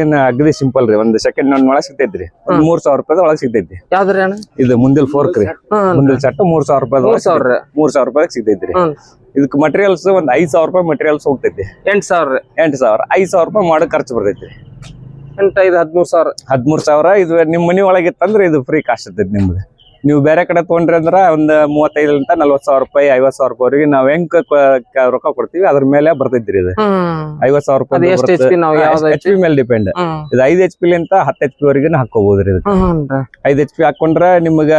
ಏನ್ ಅಗ್ದಿ ಸಿಂಪಲ್ ರೀ ಒಂದ್ ಸೆಕೆಂಡ್ ಒಂದ್ ಒಳಗ್ ಸಿಗ್ತೈತ್ರಿ. ಒಂದ್ ಮೂರ್ ಸಾವಿರ ರೂಪಾಯಿ ಒಳಗ್ ಸಿಗ್ತೈತಿ ಯಾವ್ದ್ರಿ ಅಣ್ಣ? ಇದು ಮುಂದಿಲ್ ಫೋರ್ಕ್ ರೀ. ಮುಂದಿಲ್ ಚಟ್ಟ ಮೂರ್ ಸಾವಿರ ರೂಪಾಯಿ ಮೂರ್ ಸಾವಿರ. ಮೂರ್ ಸಾವಿರ ರೂಪಾಯಿ ಸಿಗ್ತೈತ್ರಿ. ಇದಕ್ ಮಟೀರಿಯಲ್ಸ್ ಒಂದ್ ಐದ್ ಸಾವಿರ ರೂಪಾಯಿ ಮಟೀರಿಯಲ್ಸ್ ಹೋಗ್ತೈತಿ ಎಂಟ್ ಸಾವಿರ. ಎಂಟ್ ಸಾವಿರ ಐದ್ ಸಾವಿರ ರೂಪಾಯಿ ಮಾಡೋ ಖರ್ಚು ಬರ್ತೈತಿ ಎಂಟ್ ಐದು ಹದಿಮೂರ್ ಸಾವಿರ. ಹದ್ಮೂರ್ ಸಾವಿರ ಇದು ನಿಮ್ ಮನಿ ಒಳಗೆ ಇತ್ತಂದ್ರೆ ಇದು ಫ್ರೀ ಕಾಸ್ಟ್ ಇರ್ತೈತಿ ನಿಮ್ದು. ನೀವು ಬೇರೆ ಕಡೆ ತೊಗೊಂಡ್ರಿ ಅಂದ್ರೆ ಒಂದ್ ಮೂವತ್ತೈದರಿಂದ ನಲ್ವತ್ ಸಾವಿರ ರೂಪಾಯಿ ಐವತ್ ಸಾವಿರ ರೂಪಾಯಿ ನಾವು ಹೆಂಗ್ ರೊಕ್ಕ ಕೊಡ್ತೀವಿ ಅದ್ರ ಮೇಲೆ ಬರ್ತಿದ್ರಿ ಇದು. ಐವತ್ತು ಐವತ್ ಸಾವಿರ ರೂಪಾಯಿ ಎಚ್ ಪಿ ಮೇಲೆ ಡಿಪೆಂಡ್ ಇದು ಐದ್ ಎಚ್ ಪಿ ಲಿಂತ ಹತ್ತು ಎಚ್ ಪಿ ವರೆಗೂ ಹಾಕೋಬಹುದ್ರಿ ಇದು. ಐದ್ ಎಚ್ ಪಿ ಹಾಕೊಂಡ್ರೆ ನಿಮ್ಗ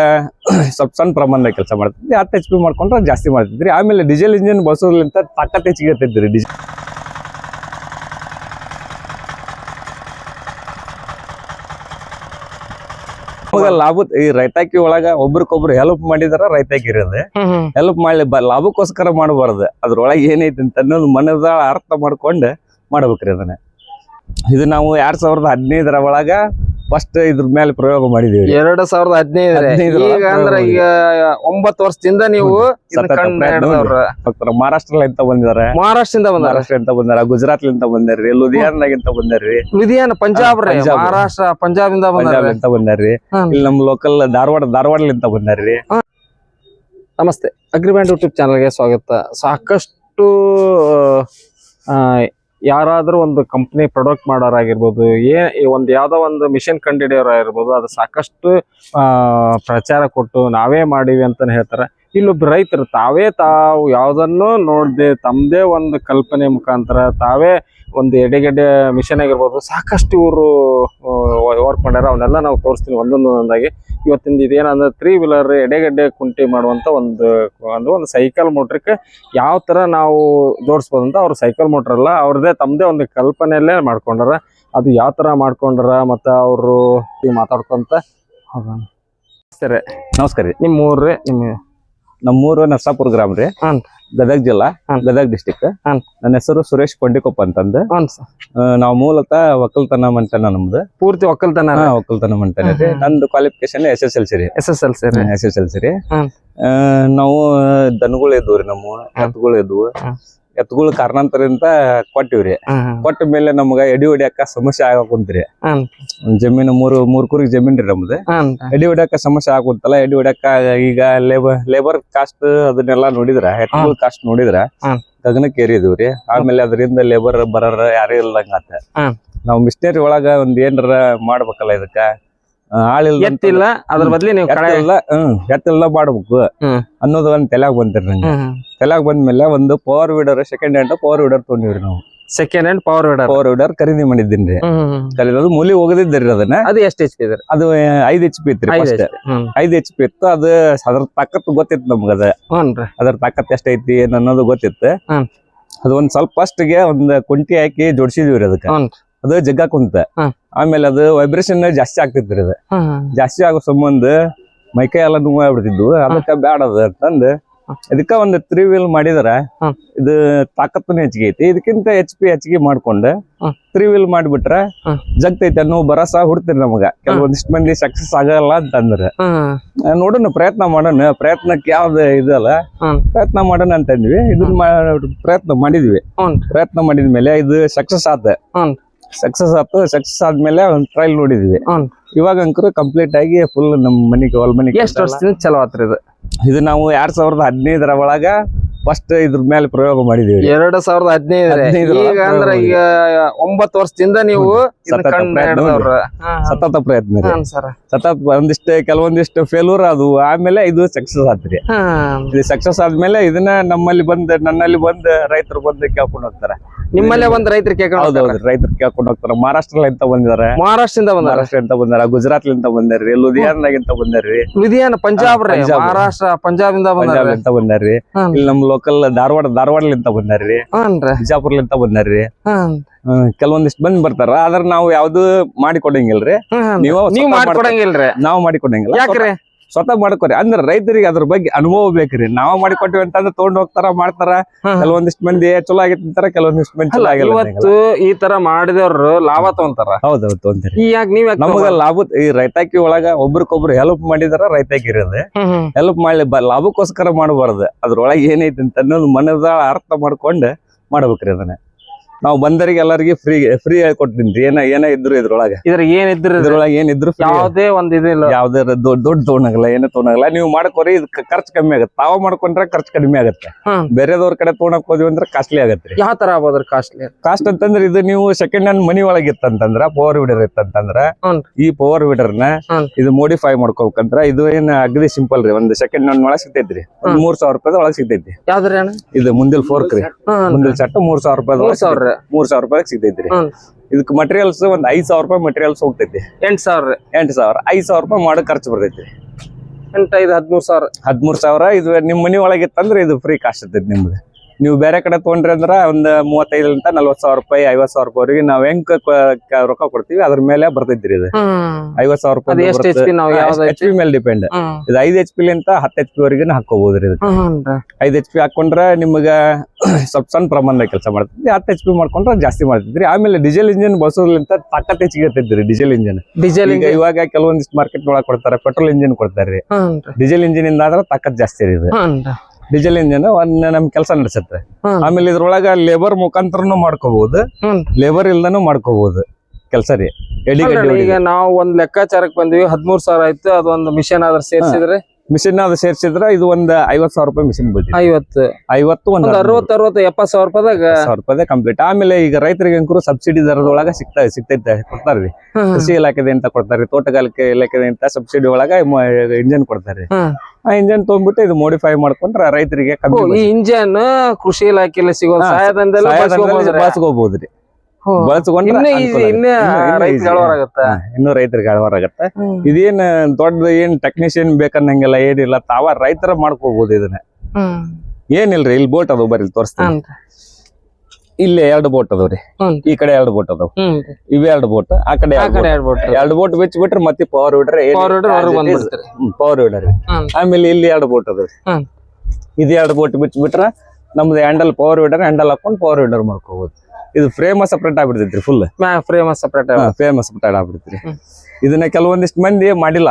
ಸ್ವಲ್ಪ ಸಣ್ಣ ಪ್ರಮಾಣದ ಕೆಲಸ ಮಾಡ್ತೈತಿ ಹತ್ತು ಎಚ್ ಪಿ ಮಾಡ್ಕೊಂಡ್ರೆ ಜಾಸ್ತಿ ಮಾಡ್ತಿದ್ರಿ. ಆಮೇಲೆ ಡೀಸೆಲ್ ಇಂಜಿನ್ ಬಳಸೋದ್ರಿಂದ ತಾಕತ್ ಹೆಚ್ಚಿಗೆ ಇರ್ತೈತ್ರಿ ಡೀಸೆಲ್ ನಮಗ ಲಾಭ ಈ ರೈತಾಕಿ ಒಳಗ ಒಬ್ರಿಗೊಬ್ರು ಹೆಲ್ಪ್ ಮಾಡಿದಾರ ರೈತಾಕಿ ಇರೋದು. ಹೆಲ್ಪ್ ಮಾಡ್ಲಿ ಬ ಲಾಭಕ್ಕೋಸ್ಕರ ಮಾಡಬಾರ್ದು. ಅದ್ರೊಳಗೆ ಏನೈತಿ ಅಂತ ಅನ್ನೋದು ಮನದ ಅರ್ಥ ಮಾಡ್ಕೊಂಡು ಮಾಡ್ಬೇಕ್ರಿ ಅದನ್ನ. ಇದು ನಾವು ಎರಡ್ ಸಾವಿರದ ಹದಿನೈದರ ಒಳಗ ಫಸ್ಟ್ ಇದ್ರ ಮೇಲೆ ಪ್ರಯೋಗ ಮಾಡಿದೀವಿ ಎರಡ್ ಸಾವಿರದ ಹದಿನೈದು ಈಗ ಅಂದ್ರೆ ಈಗ ಒಂಬತ್ತು ವರ್ಷದಿಂದ ನೀವು ಇದನ್ನ ಬಂದಿದ್ದಾರೆ? ಮಹಾರಾಷ್ಟ್ರದಿಂದ. ಮಹಾರಾಷ್ಟ್ರಲಿಂತ ಬಂದಿದಾರೆ ಮಹಾರಾಷ್ಟ್ರದಿಂದ ಬಂದಾರ ಗುಜರಾತ್ ಗುಜರಾತ್ಲಿಂತ ಬಂದಾರ್ರಿ ಲುಧಿಯಾನದಾಗಿಂತ ಬಂದಾರ್ರಿ? ಲುಧಿಯಾನ ಪಂಜಾಬ್ ರೀ ಮಹಾರಾಷ್ಟ್ರ ಪಂಜಾಬ್ ಇಂದ ಬಂದಾರ ಪಂಜಾಬ್ಲಿಂತ ಬಂದಾರ್ರಿ. ಇಲ್ಲಿ ನಮ್ ಲೋಕಲ್ ಧಾರವಾಡ ಧಾರವಾಡಲಿಂತ ಬಂದಾರ್ರಿ? ನಮಸ್ತೆ. ಅಗ್ರಿಬ್ಯಾಂಡ್ ಯೂಟ್ಯೂಬ್ ಚಾನಲ್ಗೆ ಸ್ವಾಗತ. ಸಾಕಷ್ಟು ಯಾರಾದ್ರೂ ಒಂದು ಕಂಪ್ನಿ ಪ್ರೊಡಕ್ಟ್ ಮಾಡೋರಾಗಿರ್ಬೋದು, ಏ ಒಂದು ಯಾವುದೋ ಒಂದು ಮಿಷನ್ ಕಂಡಿಡಿಯೋರಾಗಿರ್ಬೋದು ಅದು ಸಾಕಷ್ಟು ಪ್ರಚಾರ ಕೊಟ್ಟು ನಾವೇ ಮಾಡೀವಿ ಅಂತಲೇ ಹೇಳ್ತಾರೆ. ಇಲ್ಲೊಬ್ಬ ರೈತರು ತಾವೇ ತಾವು ಯಾವುದನ್ನು ನೋಡದೆ ತಮ್ಮದೇ ಒಂದು ಕಲ್ಪನೆ ಮುಖಾಂತರ ತಾವೇ ಒಂದು ಎಡೆಗೆಡೆ ಮಿಷನ್ ಆಗಿರ್ಬೋದು ಸಾಕಷ್ಟು ಇವರು ವರ್ಕ್ ಮಾಡ್ಯಾರ ಅವನ್ನೆಲ್ಲ ನಾವು ತೋರಿಸ್ತೀನಿ ಒಂದೊಂದು ಒಂದೊಂದಾಗಿ. ಇವತ್ತಿಂದ ಇದೇನಂದ್ರೆ ತ್ರೀ ವೀಲರ್ ಎಡೆಗಡ್ಡೆ ಕುಂಟಿ ಮಾಡುವಂತ ಒಂದು ಒಂದು ಒಂದು ಸೈಕಲ್ ಮೋಟ್ರಕ್ಕೆ ಯಾವ ತರ ನಾವು ಜೋಡಿಸ್ಬೋದು ಅಂತ ಅವ್ರು ಸೈಕಲ್ ಮೋಟ್ರ್ ಅಲ್ಲ ಅವ್ರದೇ ತಮ್ಮದೇ ಒಂದು ಕಲ್ಪನೆಯಲ್ಲೇ ಮಾಡ್ಕೊಂಡಾರ. ಅದು ಯಾವ ತರ ಮಾಡ್ಕೊಂಡಾರ ಮತ್ತು ಅವರು ಮಾತಾಡ್ಕೊಂತ ಹೌದಾ ಸರಿ ನಮಸ್ಕಾರ ರೀ. ನಿಮ್ಮ ಊರ್ರಿ ನಿಮ್ಮ ನಮ್ಮೂರು ನರ್ಸಾಪುರ ಗ್ರಾಮ ರೀ. ಗದಗ ಜಿಲ್ಲಾ. ಗದಗ ಡಿಸ್ಟಿಕ್. ನನ್ನ ಹೆಸರು ಸುರೇಶ್ ಕೊಂಡಿಕೊಪ್ಪ ಅಂತಂದ್. ನಾವು ಮೂಲತಃ ಒಕ್ಕಲ್ತನ ಮಂಟನ ನಮ್ದು. ಪೂರ್ತಿ ಒಕ್ಕಲ್ತನ ಒಕ್ಕಲ್ತನ ಮಂಟನ ರೀ. ನಂದು qualification S S L C ರೀ. S S L C S S L C ರೀ. ನಾವು ದನಗಳು ಇದ್ವು ರೀ ನಮ್ಮ ಎತ್ತುಗಳು ಇದ್ವು. ಹ್ಮ್. ಕಾರಣಾಂತರಿಂದ ಕಾರಣಾಂತರದಿಂದ ಕೊಟ್ಟಿವ್ರಿ ಕೊಟ್ಟ ಮೇಲೆ ನಮ್ಗ ಎಡಿ ಹೊಡ್ಯಾಕ ಸಮಸ್ಯೆ ಆಗಾಕುಂತ್ರಿ. ಜಮೀನು ಮೂರು ಮೂರ್ ಕುರಿ ಜಮೀನ್ ರೀ ನಮ್ದು ಎಡಿ ಹೊಡ್ಯಾಕ ಸಮಸ್ಯೆ ಆಗುತ್ತಲ್ಲ ಎಡಿ ಹೊಡ್ಯಾಕ ಈಗ ಲೇಬರ್ ಲೇಬರ್ ಕಾಸ್ಟ್ ಅದನ್ನೆಲ್ಲ ನೋಡಿದ್ರ ಎತ್ತುಗಳ ಕಾಸ್ಟ್ ನೋಡಿದ್ರ. ಗಗನಕ್ಕೆ ಏರಿದ್ವಿ ಆಮೇಲೆ ಅದರಿಂದ ಲೇಬರ್ ಬರೋರ್ ಯಾರು ಇಲ್ದಂಗ ಆತ. ನಾವು ಮಿಷನರಿ ಒಳಗ ಒಂದ್ ಏನಾರ ಮಾಡ್ಬೇಕಲ್ಲ ಇದಕ್ಕ ಆ, ಇಲ್ಲ ಎತ್ತಿಲ್ಲ ಅದ್ರ ಬದ್ಲಿ ನೀವು ಎತ್ತೆಲ್ಲ ಹ್ಮ್ ಎತ್ತೆಲ್ಲ ಮಾಡ್ಬೇಕು ಹ್ಮ್. ಅನ್ನೋದು ಒಂದ್ ತಲೆಯಾಗ ಬಂತಿರಿ ನಂಗೆ. ತಲೆಯಾಗ ಬಂದ್ಮೇಲೆ ಒಂದು power weeder second hand power weeder ತೊಗೊಂಡಿವ್ರಿ ನಾವು. Second hand power weeder power weeder ಖರೀದಿ ಮಾಡಿದ್ದೀನಿ ಕಲಿಯೋದು ಮೂಲಿ ಹೋಗದಿದ್ದೀರಿ ಅದನ್ನ. ಅದು ಎಷ್ಟು ಎಚ್ ಪಿ ಇದ್ರಿ? ಅದು ಐದ್ ಎಚ್ ಪಿ ಇತ್ತು ಫಸ್ಟ್ ಐದ್ ಎಚ್ ಪಿ ಇತ್ತು ಅದು ಅದ್ರ ತಾಕತ್ ಗೊತ್ತಿತ್ತು ನಮ್ಗ ಅದ. ಅದ್ರ ತಾಕತ್ ಎಷ್ಟೈತಿ ಅನ್ನೋದು ಗೊತ್ತಿತ್ತು. ಹ್ಮ್. ಅದು ಒಂದ್ ಸ್ವಲ್ಪ ಫಸ್ಟ್ಗೆ ಒಂದ್ ಕುಂಟಿ ಹಾಕಿ ಜೋಡಿಸಿದ್ವಿ ಅದಕ್ಕೆ. ಅದು ಜಗ್ಗ ಕುಂತ. ಆಮೇಲೆ ಅದು ವೈಬ್ರೇಷನ್ ಜಾಸ್ತಿ ಆಗ್ತಿತ್ರಿ ಅದು. ಜಾಸ್ತಿ ಆಗೋ ಸಂಬಂಧ ಮೈಕೈ ಎಲ್ಲ ನೋವು ಆಗ್ಬಿಡ್ತಿದ್ವು ಅದಕ್ಕೆ ಬ್ಯಾಡ ಅದ ಅಂತಂದ್. ಇದಕ್ಕ ಒಂದು ತ್ರೀ ವೀಲ್ ಮಾಡಿದ್ರ. ಇದು ತಾಕತ್ತು ಹೆಚ್ಚಿಗೆ ಐತಿ. ಇದಕ್ಕಿಂತ ಹೆಚ್ ಪಿ ಹೆಚ್ಚಿಗೆ ಮಾಡ್ಕೊಂಡು. ತ್ರೀ ವೀಲ್ ಮಾಡ್ಬಿಟ್ರ ಜಗ್ತೈತೆ ನೋವು ಅನ್ನೋ ಭರಸ ಹುಡ್ತಿರಿ ನಮಗ. ಕೆಲವೊಂದಿಷ್ಟು ಮಂದಿ ಸಕ್ಸಸ್ ಆಗಲ್ಲ ಅಂತಂದ್ರ. ನೋಡೋಣ ಪ್ರಯತ್ನ ಮಾಡೋಣ. ಪ್ರಯತ್ನಕ್ಕೆ ಯಾವ್ದು ಇದಲ್ಲ. ಪ್ರಯತ್ನ ಮಾಡೋಣ ಅಂತಂದ್ವಿ ಇದನ್ನ ಪ್ರಯತ್ನ ಮಾಡಿದ್ವಿ. ಪ್ರಯತ್ನ ಮಾಡಿದ್ಮೇಲೆ ಇದು ಸಕ್ಸಸ್ ಆತ. ಸಕ್ಸಸ್ ಆತು ಸಕ್ಸಸ್ ಆದ್ಮೇಲೆ ಒಂದ್ ಟ್ರಯಲ್ ನೋಡಿದ್ವಿ. ಇವಾಗ ಅಂಕರು ಕಂಪ್ಲೀಟ್ ಆಗಿ ಫುಲ್ ನಮ್ ಮನೆಗೆ ಹೊಲ್ ಮನೆಗೆ ಎಷ್ಟು ವರ್ಷದಿಂದ ಚಲೋ ಆತ್ರಿ ಇದು? ಇದು ನಾವು ಎರಡ್ ಸಾವಿರದ ಹದಿನೈದರ ಒಳಗ ಫಸ್ಟ್ ಇದ್ರ ಮೇಲೆ ಪ್ರಯೋಗ ಮಾಡಿದೀವಿ ಎರಡ್ ಸಾವಿರದ ಹದಿನೈದು ಈಗ ಅಂದ್ರೆ ಈಗ ಒಂಬತ್ತು ವರ್ಷದಿಂದ ನೀವು ಸತತ ಪ್ರಯತ್ನ ಸತತ ಪ್ರಯತ್ನ ಸರ್. ಸತತ ಒಂದಿಷ್ಟು ಕೆಲವೊಂದಿಷ್ಟು ಫೇಲ್ಯೂರ್ ಅದು. ಆಮೇಲೆ ಇದು ಸಕ್ಸಸ್ ಆತ್ರಿ. ಇದು ಸಕ್ಸಸ್ ಆದ್ಮೇಲೆ ಇದನ್ನ ನಮ್ಮಲ್ಲಿ ಬಂದ್ ನನ್ನಲ್ಲಿ ಬಂದ್ ರೈತರು ಬಂದು ಕೇಳ್ಕೊಂಡು ಹೋಗ್ತಾರ. ನಿಮ್ಮಲ್ಲೇ ಒಂದ್ ರೈತರು ಕೇಳ್ಕೊಂಡು ರೈತರು ಕೇಳ್ಕೊಂಡು ಹೋಗ್ತಾರ. ಮಹಾರಾಷ್ಟ್ರಲಿಂತ ಬಂದಿದ್ದಾರೆ? ಮಹಾರಾಷ್ಟ್ರದಿಂದ ಬಂದಾರ. ಮಹಾರಾಷ್ಟ್ರ ಅಂತ ಬಂದಾರ ಗುಜರಾತ್ಲಿಂತ ಬಂದಾರ್ರಿ ಲುಧಿಯಾನದಾಗಿಂತ ಬಂದಾರ್ರಿ ಲುಧಿಯಾನ ಪಂಜಾಬ್. ಮಹಾರಾಷ್ಟ್ರ ಪಂಜಾಬ್ ಇಂದ ಬಂದಾರ ಬಂದಾರ್ರಿ. ಇಲ್ಲಿ ನಮ್ ಲೋಕಲ್ ಧಾರವಾಡ ಧಾರವಾಡಲಿಂತ ಬಂದಾರ್ರಿ ಬಿಜಾಪುರ್ಲಿಂತ ಬಂದಾರ್ರಿ ಕೆಲವೊಂದಿಷ್ಟು ಬಂದ್ ಬರ್ತಾರ. ಆದ್ರ ನಾವು ಯಾವ್ದು ಮಾಡಿ ಕೊಡಂಗಿಲ್ರಿ ಹ್ಮ್. ನೀವು ಮಾಡ್ಕೊಡಂಗಿಲ್ರಿ. ನಾವು ಮಾಡಿ ಕೊಡಂಗಿಲ್ಲ ಯಾಕ್ರಿ ಸ್ವತಃ ಮಾಡ್ಕೋರಿ. ಅಂದ್ರ ರೈತರಿಗೆ ಅದ್ರ ಬಗ್ಗೆ ಅನುಭವ ಬೇಕ್ರಿ. ನಾವ್ ಮಾಡಿಕೊಟ್ಟಿವಿ ಅಂತಂದ್ರೆ ತಗೊಂಡ್ ಹೋಗ್ತಾರ ಮಾಡ್ತಾರ. ಕೆಲವೊಂದಿಷ್ಟು ಮಂದಿ "ಏ, ಚಲೋ ಆಗೈತಿ ಅಂತಾರ ಕೆಲವೊಂದಿಷ್ಟು ಮಂದಿ ಚಲೋ ಆಗಿಲ್ಲ ಇವತ್ತು ಈ ತರ ಮಾಡಿದವ್ರು ಲಾಭ ತಗೊಂತಾರ? ಹೌದೌದು ತಗೊಂತಾರೆ. ಈಗ ನೀವ್ ನಮಗ ಲಾಭ ಈ ರೈತಾಕಿ ಒಳಗ ಒಬ್ರಿಗೊಬ್ರು ಹೆಲ್ಪ್ ಮಾಡಿದಾರ ರೈತಾಕಿ ಇರೋದು. ಹೆಲ್ಪ್ ಮಾಡ್ಲಿ ಬ ಲಾಭಕ್ಕೋಸ್ಕರ ಮಾಡಬಾರ್ದು. ಅದ್ರೊಳಗೆ ಏನೈತಿ ಅಂತ ಅನ್ನೋದು ಮನದ ಅರ್ಥ ಮಾಡ್ಕೊಂಡು ಮಾಡ್ಬೇಕ್ರಿ ಅದನ್ನ. ನಾವು ಬಂದರಿಗೆ ಎಲ್ಲರಿಗೆ ಫ್ರೀ ಫ್ರೀ ಹೇಳ್ಕೊಟ್ಟಿನಿ ಏನ ಏನ ಇದ್ರು ಇದ್ರೊಳಗ. ಇದ್ರ ಏನಿದ್ರ ಇದ್ರೊಳಗೆ ಏನಿದ್ರು ಯಾವ್ದೇ ಒಂದ್ ಇದಿಲ್ಲ ಯಾವ್ದೇ ದೊಡ್ಡ ದೊಡ್ಡ ತಗೊಂಡಾಗಲ್ಲ ಏನೇ ತಗೊಂಡಾಗಲ್ಲ ನೀವು ಮಾಡ್ಕೊರಿ ಇದ್ ಖರ್ಚು ಕಮ್ಮಿ ಆಗತ್ತೆ. ತಾವ ಮಾಡ್ಕೊಂಡ್ರೆ ಖರ್ಚು ಕಡಿಮೆ ಆಗುತ್ತೆ. ಬೇರೆದವ್ರ ಕಡೆ ತೋಣಕ್ ಹೋದ್ವಿ ಅಂದ್ರೆ ಕಾಸ್ಟ್ಲಿ ಆಗತ್ತೆ ಯಾವ ತರ ಆಗ್ಬೋದ್ರಿ ಕಾಸ್ಟ್ಲಿ ಕಾಸ್ಟ್ ಅಂತಂದ್ರೆ ಇದು ನೀವು ಸೆಕೆಂಡ್ ಹ್ಯಾಂಡ್ ಮನಿ ಒಳಗೆ ಇತ್ತಂತಂದ್ರ ಪವರ್ ವೀಡರ್ ಇತ್ತಂತಂದ್ರ. ಈ ಪವರ್ ವೀಡರ್ನ. ಇದು ಮೋಡಿಫೈ ಮಾಡ್ಕೋಬೇಕಂದ್ರ ಇದು ಏನ್ ಅಗದಿ ಸಿಂಪಲ್ ರೀ. ಒಂದ್ ಸೆಕೆಂಡ್ ಹ್ಯಾಂಡ್ ಒಳಗೆ ಸಿಗ್ತೈತ್ರಿ. ಒಂದ್ ಮೂರ್ ಸಾವಿರ ರೂಪಾಯಿ ಒಳಗೆ ಸಿಗ್ತೈತಿ. ಯಾವ್ದ್ರಿ ಇದು ಮುಂದಿಲ್ ಫೋರ್ಕ್ ರೀ. ಮುಂದಿಲ್ ಸೆಟ್ ಮೂರ್ ಸಾವಿರ ರೂಪಾಯಿ ಮೂರ್ ಸಾವಿರ ಮೂರ್ ಸಾವಿರ ರೂಪಾಯಿ ಸಿಗ್ತೈತ್ರಿ. ಇದಕ್ ಮಟೀರಿಯಲ್ಸ್ ಒಂದ್ ಐದ್ ಸಾವಿರ ರೂಪಾಯಿ ಮಟೀರಿಯಲ್ಸ್ ಹೋಗ್ತೈತಿ. ಎಂಟ್ ಸಾವಿರ ಎಂಟ್ ಸಾವಿರ ಐದ್ ಸಾವಿರ ರೂಪಾಯಿ ಮಾಡೋ ಖರ್ಚು ಬರ್ತೈತಿ ಎಂಟ್ ಐದ್ ಹದಿಮೂರು ಸಾವಿರ. ಹದ್ಮೂರ್ ಸಾವಿರ ಇದು ನಿಮ್ ಮನಿ ಒಳಗೆ ಇತ್ತಂದ್ರೆ ಇದು ಫ್ರೀ ಕಾಸ್ಟ್ ಇರ್ತೈತಿ ನಿಮ್ದು. ನೀವು ಬೇರೆ ಕಡೆ ತೊಗೊಂಡ್ರಿ ಅಂದ್ರ ಒಂದ್ ಮೂವತ್ತೈದರಿಂದ ನಲ್ವತ್ ಸಾವಿರ ರೂಪಾಯಿ ಐವತ್ ಸಾವಿರ ರೂಪಾಯಿವರೆಗೆ ನಾವ್ ಹೆಂಗ್ ರೊಕ್ಕ ಕೊಡ್ತೀವಿ ಅದ್ರ ಮೇಲೆ ಬರ್ತೈತ್ರಿ ಇದು. ಐವತ್ ಸಾವಿರ ರೂಪಾಯಿ ಎಚ್ ಪಿ ಮೇಲೆ ಡಿಪೆಂಡ್ ಇದು ಐದ್ ಎಚ್ ಪಿ ಲಿಂತ ಹತ್ತು ಎಚ್ ಪಿ ವರೆಗೂ ಹಾಕೋಬಹುದ್ರಿ ಇದು. ಐದ್ ಎಚ್ ಪಿ ಹಾಕೊಂಡ್ರೆ ನಿಮ್ಗ ಸ್ವಲ್ಪ ಸಣ್ಣ ಪ್ರಮಾಣದಾಗ ಕೆಲಸ ಮಾಡ್ತಿದ್ರಿ ಹತ್ತು ಎಚ್ ಪಿ ಮಾಡ್ಕೊಂಡ್ರೆ ಜಾಸ್ತಿ ಮಾಡ್ತಿದ್ರಿ. ಆಮೇಲೆ ಡೀಸೆಲ್ ಇಂಜಿನ್ ಬಳಸೋದ್ರಿಂದ ತಾಕತ್ ಹೆಚ್ಚಿಗೆ ಇರ್ತಿದ್ರಿ ಡೀಸೆಲ್ ಇಂಜಿನ್ ಡೀಸೆಲ್ ಇವಾಗ ಕೆಲವೊಂದಿಷ್ಟು ಮಾರ್ಕೆಟ್ ಒಳಗೆ ಕೊಡ್ತಾರೆ ಪೆಟ್ರೋಲ್ ಇಂಜಿನ್ ಕೊಡ್ತಾರೆ. ಡೀಸೆಲ್ ಇಂಜಿನ್ ಇಂದ ಆದ್ರೆ ತಾಕತ್ ಜಾಸ್ತಿ ಇದು ಡೀಸೆಲ್ ಇಂಜಿನ್ ಒಂದ್ ನಮ್ ಕೆಲಸ ನಡೆಸುತ್ತೆ. ಆಮೇಲೆ ಇದ್ರೊಳಗ ಲೇಬರ್ ಮುಖಾಂತರನು ಮಾಡ್ಕೋಬಹುದು ಲೇಬರ್ ಇಲ್ದನು ಮಾಡ್ಕೋಬಹುದು ಕೆಲಸ ರೀ. ಎಡಿ ಈಗ ನಾವು ಒಂದ್ ಲೆಕ್ಕಾಚಾರಕ್ಕೆ ಬಂದಿವಿ. ಹದಿಮೂರ್ ಸಾವಿರ ಆಯ್ತು ಅದೊಂದು ಮಿಷನ್ ಆದ್ರೆ ಸೇರ್ಸಿದ್ರೆ ಮಿಷಿನ್ ಅದು ಸೇರ್ಸಿದ್ರ ಇದು ಒಂದ್ ಐವತ್ ಸಾವಿರ ರೂಪಾಯಿ ಮಿಷಿನ್ ಬೀಳ್ತೈತಿ. ಐವತ್ತು. ಐವತ್ತು ಒಂದ್ ಅರವತ್ ಅರವತ್ತು ಎಪ್ಪತ್ ಸಾವಿರ ರೂಪಾಯಿದಾಗ ಸಾವಿರ ರೂಪಾಯಿ ಕಂಪ್ಲೀಟ್ ಆಮೇಲೆ ಈಗ ರೈತರಿಗೆ ಅಂಕರು ಸಬ್ಸಿಡಿ ದರದೊಳಗ ಸಿಗ್ತಾ ಸಿಗ್ತೈತೆ ಕೊಡ್ತಾರ್ರಿ. ಕೃಷಿ ಇಲಾಖೆದ ಅಂತ ಕೊಡ್ತಾರ್ರಿ ತೋಟಗಾರಿಕೆ ಇಲಾಖೆದ ಅಂತ ಸಬ್ಸಿಡಿ ಒಳಗ ಇಂಜನ್ ಕೊಡ್ತಾರ್ರಿ. ಆ ಇಂಜನ್ ತೊಗೊಂಡ್ಬಿಟ್ಟು ಇದು ಮೋಡಿಫೈ ಮಾಡ್ಕೊಂಡ್ರೆ ರೈತರಿಗೆ ಕಮ್ಮಿ ಈ ಇಂಜನ್ ಕೃಷಿ ಇಲಾಖೆಯಲ್ಲಿ ಸಿಗೋ ಸಹಾಯಧನದೆಲ್ಲ ಬಳಸ್ಕೋಬಹುದ್ರಿ. ಬಳಸ್ಕೊಂಡ್ರೆ ಇನ್ನ ರೈತರಿಗೆ ಅಳವಾರ ಆಗತ್ತೆ ಇದೇನ್ ದೊಡ್ಡ ಏನ್ ಟೆಕ್ನಿಷಿಯನ್ ಬೇಕನ್ನಂಗೆಲ್ಲ ಏನಿಲ್ಲ ತಾವ ರೈತರ ಮಾಡ್ಕೋಬಹುದು ಇದನ್ನ. ಏನಿಲ್ರಿ ಇಲ್ಲಿ ಬೋಟ್ ಅದಾವ ಬರೀ ತೋರಿಸ್ತೀನಿ. ಇಲ್ಲೇ ಎರಡು ಬೋಟ್ ಅದಾವ್ರಿ. ಈ ಕಡೆ ಎರಡು ಬೋಟ್ ಅದಾವ. ಇವೆ ಎರಡು ಬೋಟ್ ಆ ಕಡೆ ಎರಡು ಬೋಟ್ ಬಿಚ್ಚ ಬಿಟ್ರೆ ಮತ್ತೆ ಪವರ್ ವಿಡ್ರೆ ಪವರ್ ವಿಡರ್ ಆಮೇಲೆ ಇಲ್ಲಿ ಎರಡು ಬೋಟ್ ಅದಾವ್ರಿ. ಇದು ಎರಡು ಬೋಟ್ ಬಿಚ್ಚ ಬಿಟ್ರ ನಮ್ದು ಹ್ಯಾಂಡಲ್ ಪವರ್ ವಿಡರ್ ಹ್ಯಾಂಡಲ್ ಹಾಕೊಂಡು ಪವರ್ ವಿಡರ್ ಮಾಡ್ಕೋಬಹುದು ಇದು frame separate ಆಗ್ಬಿಡ್ತೈತ್ರಿ full frame separate frame separate ಆಗ್ಬಿಡ್ತೈತ್ರಿ. ಹ್ಮ್. ಇದನ್ನ ಕೆಲವೊಂದಿಷ್ಟು ಮಂದಿ ಮಾಡಿಲ್ಲ.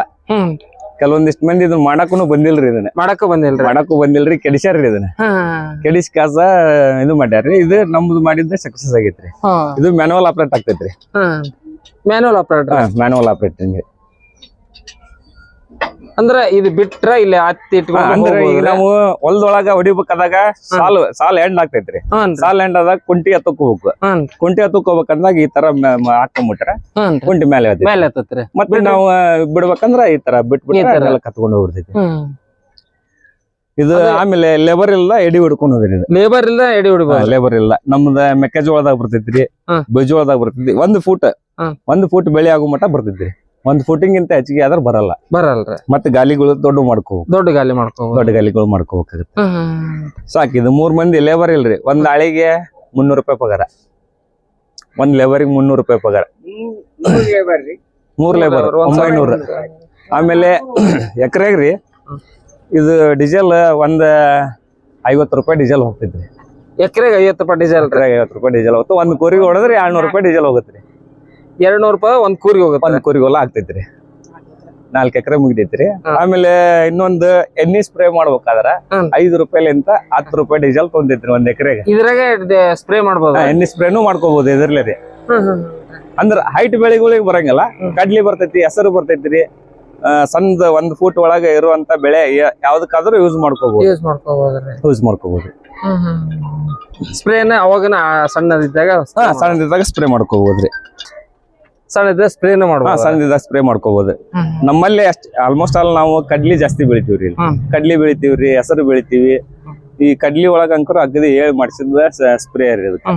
ಕೆಲವೊಂದಿಷ್ಟು ಮಂದಿ ಇದನ್ನ ಮಾಡಕ್ಕೂ ಬಂದಿಲ್ರಿ ಇದನ್ನ. ಮಾಡಕ್ಕೂ ಬಂದಿಲ್ಲ ಮಾಡಕ್ಕೂ ಬಂದಿಲ್ರಿ ಕೆಡಿಸ್ಯಾರ್ರಿ ಇದನ್ನ. ಕೆಡಿಸ್ ಕಾಸ ಇದು ಮಾಡ್ಯಾರ್ರಿ. ಇದು ನಮ್ದು ಮಾಡಿದ್ರೆ ಸಕ್ಸಸ್ ಆಗೈತ್ರಿ. ಇದು ಮ್ಯಾನುವಲ್ ಆಪರೇಟ್ ಆಗ್ತೈತ್ರಿ. ಮ್ಯಾನುವಲ್ ಆಪರೇಟ್ ಮ್ಯಾನುವಲ್ ಆಪರೇಟಿಂಗ್ ಅಂದ್ರ ಇದು ಬಿಟ್ರ ಇಲ್ಲಿ ಹತ್ತಿ ಇಟ್ಕೊಂಡ್ರೆ ಅಂದ್ರೆ ಈಗ ನಾವು ಹೊಲದೊಳಗ ಹೊಡಿಬೇಕಾದಾಗ ಸಾಲು ಸಾಲ್ ಎಂಡ್ ಆಗ್ತೈತ್ರಿ. ಸಾಲ್ ಎಂಡ್ ಆದಾಗ ಕುಂಟಿ ಹತ್ತಕೋಬೇಕು. ಕುಂಟಿ ಹತ್ತಕೋಬೇಕಂದಾಗ ಈ ತರ ಹಾಕೊಂಡ್ಬಿಟ್ರೆ ಕುಂಟಿ ಮೇಲೆ ಮೇಲೆ ಹತ್ತತ್ರಿ. ಮತ್ತೆ ನಾವು ಬಿಡ್ಬೇಕಂದ್ರ ಈ ತರ. ಅದೆಲ್ಲ ಕತ್ಕೊಂಡು ಹೋಗ್ಬಿಡ್ತೈತಿ. ಇದು ಆಮೇಲೆ ಲೇಬರ್ ಇಲ್ಲ ಎಡಿ ಹಿಡ್ಕೊಂಡ್ರಿ ಹೋದ್ರಿ ಲೇಬರ್ ಇಲ್ಲ ಎಡಿ ಹೊಡಿಬೋದು. ಲೇಬರ್ ಇಲ್ಲ ನಮ್ದ ಮೆಕ್ಕೆಜೋಳದಾಗ ಬರ್ತೈತ್ರಿ. ಬೀಜೋಳದಾಗ ಬರ್ತೈತಿ ಒಂದ್ ಫೂಟ್. ಒಂದ್ ಫೂಟ್ ಬೆಳೆ ಆಗೋ ಮಟ್ಟ ಬರ್ತೈತ್ರಿ. ಒಂದ್ ಫೂಟಿಂಗಿಂತ ಹೆಚ್ಚಿಗೆ ಆದ್ರೆ ಬರಲ್ಲ. ಬರಲ್ರಿ. ಮತ್ತೆ ಗಾಲಿಗಳು ದೊಡ್ಡ ಮಾಡ್ಕೋ ದೊಡ್ಡ ಗಾಲಿ ಮಾಡ್ಕೋ ದೊಡ್ಡ ಗಾಲಿಗಳು ಮಾಡ್ಕೋಬೇಕಾಗುತ್ತೆ ಸಾಕಿ ಇದು ಮೂರ್ ಮಂದಿ ಲೇಬರ್ ಇಲ್ರಿ. ಒಂದ್ ಆಳಿಗೆ ಮುನ್ನೂರ್ ರೂಪಾಯಿ ಪಗಾರ. ಒಂದ್ ಲೇಬರಿಗೆ ಮುನ್ನೂರ್ ರೂಪಾಯಿ ಪಗಾರ. ಮೂರ್ ಲೇಬರ್ ಒಂಬೈನೂರ. ಆಮೇಲೆ ಎಕರೆಗ್ರಿ ಇದು ಡೀಸೆಲ್ ಒಂದ್ ಐವತ್ತು ರೂಪಾಯಿ ಡೀಸೆಲ್ ಹೋಗ್ತೈತ್ರಿ ಎಕರೆಗೆ ಐವತ್ತು ರೂಪಾಯಿ ಡೀಸೆಲ್ ಐವತ್ತು ರೂಪಾಯಿ ಡೀಸೆಲ್ ಹೋಗುತ್ತೆ ಒಂದ್ ಕೋರಿಗೆ ಹೊಡೆದ್ರೆ ಎರಡ್ನೂರು ರೂಪಾಯಿ ಡೀಸೆಲ್ ಹೋಗುತ್ತೆ ಎರಡ್ ನೂರು ರೂಪಾಯಿ ಒಂದ್ ಕೂರಿಗೆ ಹೋಗುತ್ತೆ. ಒಂದ್ ಕೂರಿಗೆ ಹೊಲ ಆಗ್ತೈತ್ರಿ. ನಾಲ್ಕು ಎಕರೆ ಮುಗಿದೈತ್ರಿ. ಆಮೇಲೆ ಇನ್ನೊಂದು ಎಣ್ಣೆ ಸ್ಪ್ರೇ ಮಾಡ್ಬೇಕಾದ್ರ. ಐದು ರೂಪಾಯಿಲಿಂತ ಹತ್ತು ರೂಪಾಯಿ ಡೀಸೆಲ್ ತೊಂದೈತ್ರಿ ಒಂದ್ ಎಕರೆಗೆ. ಇದ್ರಾಗೆ ಸ್ಪ್ರೇ ಮಾಡ್ಬೋದು. ಎಣ್ಣೆ ಸ್ಪ್ರೇನು ಮಾಡ್ಕೋಬಹುದು ಇದ್ರಲ್ಲೇ ರೀ. ಅಂದ್ರ ಹೈಟ್ ಬೆಳೆಗಳಿಗೆ ಬರಂಗಿಲ್ಲ. ಕಡ್ಲಿ ಬರ್ತೈತಿ ಹೆಸರು ಬರ್ತೈತ್ರಿ. ಸಣ್ಣ ಒಂದ್ ಫೂಟ್ ಒಳಗೆ ಇರುವಂತ ಬೆಳೆ ಯಾವ್ದಕ್ಕಾದ್ರೂ ಯೂಸ್ ಮಾಡ್ಕೋಬಹುದು ಯೂಸ್ ಮಾಡ್ಕೋಬೋದ್ರಿ ಯೂಸ್ ಮಾಡ್ಕೋಬಹುದು ಸ್ಪ್ರೇನ ಅವಾಗನ ಆ ಸಣ್ಣದಿದ್ದಾಗ ಸಣ್ಣದಿದ್ದಾಗ ಸ್ಪ್ರೇ ಮಾಡ್ಕೋಬಹುದ್ರಿ ಸಣ್ಣದ ಸ್ಪ್ರೇನ ಹಾ ಮಾಡ್ಬೋದು ಸಣ್ಣದಿದ್ದಾಗ ಸ್ಪ್ರೇ ಮಾಡ್ಕೋಬಹುದು ನಮ್ಮಲ್ಲಿ ಅಷ್ಟ್ ಆಲ್ಮೋಸ್ಟ್ ಆಲ್ ನಾವು ಕಡ್ಲಿ ಜಾಸ್ತಿ ಬೆಳಿತೀವ್ರಿ. ಕಡ್ಲಿ ಬೆಳಿತೀವ್ರಿ ಹೆಸರು ಬೆಳಿತೀವಿ. ಈ ಕಡ್ಲಿ ಒಳಗ ಅಂಕರು ಅಗದಿ ಹೇಳಿ ಮಾಡಿಸಿದ ಸ್ಪ್ರೇ ರೀ ಅದಕ್ಕೆ.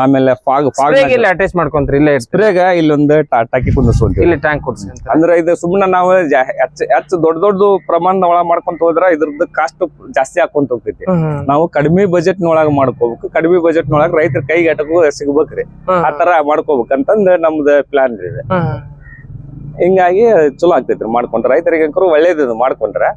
ಆಮೇಲೆ ಫಾಗ್ ಫಾಗ್ ಇಲ್ಲಿ ಅಟ್ಯಾಚ್ ಮಾಡ್ಕೊಂತ್ರಿ ಇಲ್ಲೇ ಸ್ಪ್ರೇಗ ಇಲ್ಲೊಂದು ಟಾಕಿ ಕುಂದಿಸ್ಕೊಂತೀವಿ. ಇಲ್ಲಿ ಟ್ಯಾಂಕ್ ಕೊಡ್ಸಿ ಅಂದ್ರೆ ಇದು ಸುಮ್ಮನೆ ನಾವು ಹೆಚ್ಚು ದೊಡ್ಡ ದೊಡ್ಡ ಪ್ರಮಾಣದ ಒಳಗ ಮಾಡ್ಕೊಂತ ಹೋದ್ರ ಇದ್ರದ್ದು ಕಾಸ್ಟ್ ಜಾಸ್ತಿ ಹಾಕೊಂತ ಹೋಗ್ತೈತಿ. ನಾವು ಕಡಿಮೆ ಬಜೆಟ್ ನೊಳಗ ಮಾಡ್ಕೋಬೇಕು. ಕಡಿಮೆ ಬಜೆಟ್ ನೊಳಗ ರೈತರ ಕೈಗೆ ಎಟಕು ಸಿಗ್ಬೇಕ್ರಿ. ಆ ತರ ಮಾಡ್ಕೋಬೇಕಂತಂದ್ ನಮ್ದು ಪ್ಲಾನ್ ಇದೆ. ಹಿಂಗಾಗಿ ಚಲೋ ಆಗ್ತೈತ್ರಿ ಮಾಡ್ಕೊಂಡ್ರೆ. ರೈತರಿಗೆ ಒಳ್ಳೇದು ಮಾಡ್ಕೊಂಡ್ರೆ.